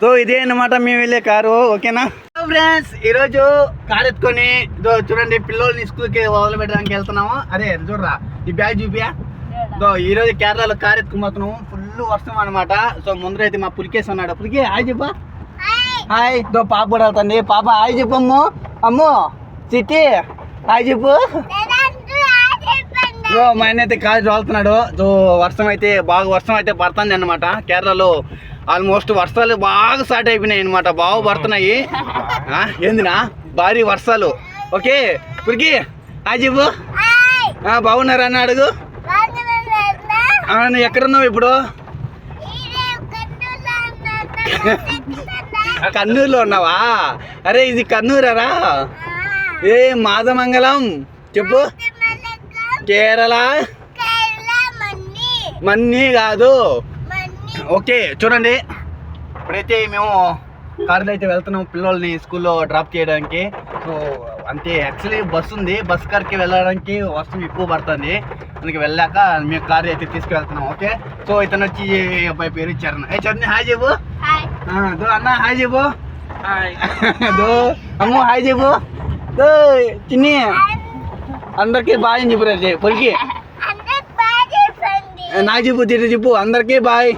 So ఇదే అన్నమాట మేము వెళ్ళే కారు ఓకేనా? ఫ్రెండ్స్ ఈరోజు కార్ ఎత్తుకొని చూడండి పిల్లల్ని స్కూల్కి వదిలి పెట్టడానికి వెళ్తున్నాము. అరే చూడరా ఈ బ్యాగ్ చూపియా? సో ఈ రోజు కేరళలో కార్ ఎత్తుకుపోతున్నాము ఫుల్ వర్షం అనమాట సో ముందరైతే మా పులికేసి ఉన్నాడు. పులికి హాయ్ చెప్పా. హాయ్. దో పాప కూడా వెళ్తుంది. పాప హాయ్ చెప్పు అమ్ము. అమ్ము చిట్టి హాయ్ చెప్పు. సో మా ఆయన అయితే కారు తోలుతున్నాడు. సో వర్షం అయితే బాగా వర్షం అయితే పడుతుంది అనమాట కేరళలో ఆల్మోస్ట్ వర్షాలు బాగా స్టార్ట్ అయిపోయినాయి అనమాట బాగా పడుతున్నాయి. ఏందినా? భారీ వర్షాలు. ఓకే పురికి చెప్పు ఆ, బాగున్నారా అని అడుగు? నువ్వు ఎక్కడున్నావు ఇప్పుడు? కన్నూరులో ఉన్నావా? అరే ఇది కన్నూరారా? ఏ మాదమంగళం. చెప్పు. కేరళ. మన్నీ కాదు. ఓకే చూడండి. ఇప్పుడైతే మేము కారులో అయితే వెళ్తున్నాం పిల్లల్ని స్కూల్లో డ్రాప్ చేయడానికి. సో అంతే యాక్చువల్లీ బస్ ఉంది. బస్ కార్కి వెళ్ళడానికి వర్షం ఎక్కువ పడుతుంది. అందుకే వెళ్ళాక మేము కారు అయితే తీసుకువెళ్తున్నాం ఓకే? సో ఇతను వచ్చి అబ్బాయి పేరు చరణ్. ఏ చరణ్ హాయ్ చెప్పు. ఆ, దో అన్న హాయ్ చెప్పు. దో అమ్ము హాయ్ చెప్పు. దో చిన్ని. అందరికీ బాయ్ అని చెప్పు రేపు పొలికి. నా చెప్పు తిరిగి చెప్పు. అందరికీ బాయ్.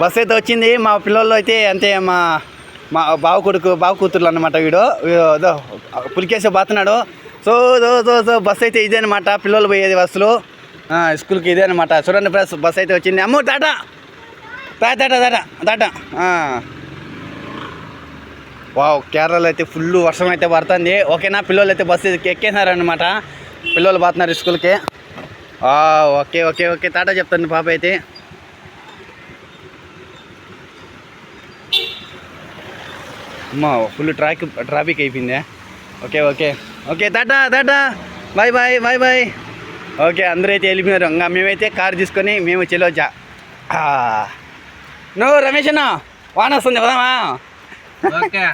బస్ అయితే వచ్చింది. మా పిల్లలు అయితే అంతే మా మా బావ కొడుకు బావ కూతుర్లు అనమాట వీడు. పులికేసి బాతున్నాడు. సో దో దో దో బస్ అయితే ఇదే అనమాట పిల్లలు పోయేది బస్సులు. స్కూల్కి ఇదే అనమాట చూడండి ఫ్రెండ్స్ బస్ అయితే వచ్చింది. అమ్మో టాటా. టాటా టాటా టాటా టాటా. ఆ. వావ్ కేరళలో అయితే ఫుల్ వర్షం అయితే పడుతుంది. ఓకేనా? పిల్లలు అయితే బస్సు ఎక్కేసినారనమాట పిల్లలు పోతున్నారు స్కూల్కి. Okay okay okay. టాటా చెప్తాను పాప అయితే. అమ్మా full track traffic అయిపోయిందే. Okay okay. Okay tata tata. Bye bye bye bye. Okay అందరూ అయితే వెళ్ళిపోయారు ఇంకా మేమైతే కారు తీసుకొని మేము చెల్లొచ్చా నువ్వు రమేష్ అన్న వాన వస్తుంది కదా ఓకే.